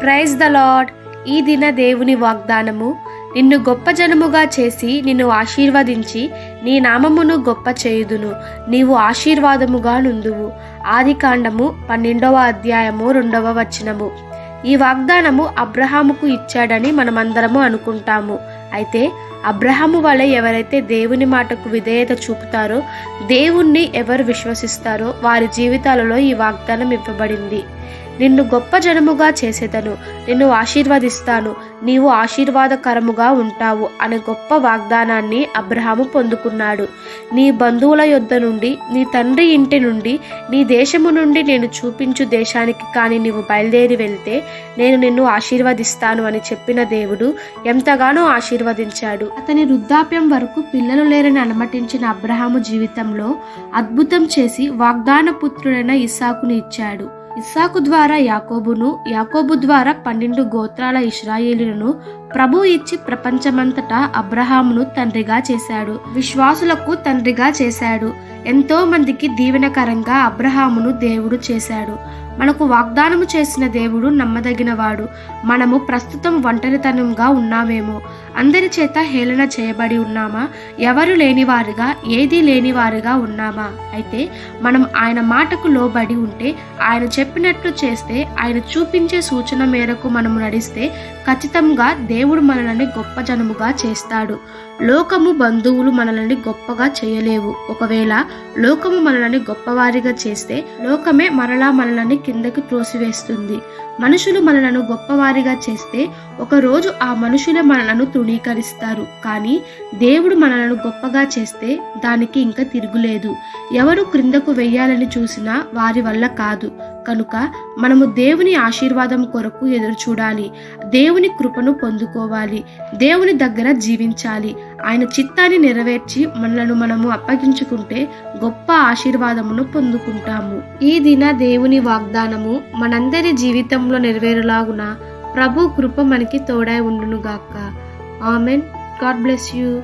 Praise the lord ఈ దిన దేవుని వాగ్దానము నిన్ను గొప్ప జనముగా చేసి నిన్ను ఆశీర్వదించి నీ నామమును గొప్ప చేయుదును. నీవు ఆశీర్వాదముగా నుందువు ఆది కాండము పన్నెండవ అధ్యాయము రెండవ వచనము. ఈ వాగ్దానము అబ్రహాముకు ఇచ్చాడని మనమందరము అనుకుంటాము. అయితే అబ్రహాము వలె ఎవరైతే దేవుని మాటకు విధేయత చూపుతారో దేవుణ్ణి ఎవరు విశ్వసిస్తారో వారి జీవితాలలో ఈ వాగ్దానం ఇవ్వబడింది. నిన్ను గొప్ప జనముగా చేసేదను. నిన్ను ఆశీర్వదిస్తాను. నీవు ఆశీర్వాదకరముగా ఉంటావు అనే గొప్ప వాగ్దానాన్ని అబ్రహాము పొందుకున్నాడు. నీ బంధువుల యొద్ద నుండి నీ తండ్రి ఇంటి నుండి నీ దేశము నుండి నేను చూపించు దేశానికి కానీ నీవు బయలుదేరి వెళ్తే నేను నిన్ను ఆశీర్వదిస్తాను అని చెప్పిన దేవుడు ఎంతగానో ఆశీర్వదించాడు. అతని వృద్ధాప్యం వరకు పిల్లలు లేరని అనుమతించిన అబ్రహాము జీవితంలో అద్భుతం చేసి వాగ్దాన పుత్రుడైన ఇస్సాకును ఇచ్చాడు. ఇస్సాకు ద్వారా యాకోబును యాకోబు ద్వారా పన్నెండు గోత్రాల ఇస్రాయేలులను ప్రభు ఇచ్చి ప్రపంచమంతటా అబ్రహామును తండ్రిగా చేశాడు. విశ్వాసులకు తండ్రిగా చేశాడు. ఎంతో మందికి దీవెనకరంగా అబ్రహామును దేవుడు చేశాడు. మనకు వాగ్దానము చేసిన దేవుడు నమ్మదగినవాడు. మనము ప్రస్తుతం ఒంటరితనంగా ఉన్నామేమో. అందరి చేత హేళన చేయబడి ఉన్నామా? ఎవరు లేనివారుగా ఏదీ లేనివారుగా ఉన్నామా? అయితే మనం ఆయన మాటకు లోబడి ఉంటే ఆయన చెప్పినట్లు చేస్తే ఆయన చూపించే సూచన మేరకు మనము నడిస్తే ఖచ్చితంగా దేవుడు మనల్ని గొప్ప జనముగా చేస్తాడు. లోకము బంధువులు మనల్ని గొప్పగా చేయలేవు. ఒకవేళ లోకము మనల్ని గొప్పవారిగా చేస్తే లోకమే మరలా మనల్ని కిందకి త్రోసివేస్తుంది. మనుషులు మనలను గొప్పవారిగా చేస్తే ఒకరోజు ఆ మనుషులే మనలను తృణీకరిస్తారు. కానీ దేవుడు మనలను గొప్పగా చేస్తే దానికి ఇంకా తిరుగులేదు. ఎవరు క్రిందకు వెయ్యాలని చూసినా వారి వల్ల కాదు. కనుక మనము దేవుని ఆశీర్వాదం కొరకు ఎదురు చూడాలి. దేవుని కృపను పొందుకోవాలి. దేవుని దగ్గర జీవించాలి. ఆయన చిత్తాన్ని నెరవేర్చి మనలను మనము అప్పగించుకుంటే గొప్ప ఆశీర్వాదమును పొందుకుంటాము. ఈ దిన దేవుని వాగ్దానము మనందరి జీవితంలో నెరవేరులాగున ప్రభు కృప మనకి తోడై ఉండునుగాక. ఆమెన్. God bless you.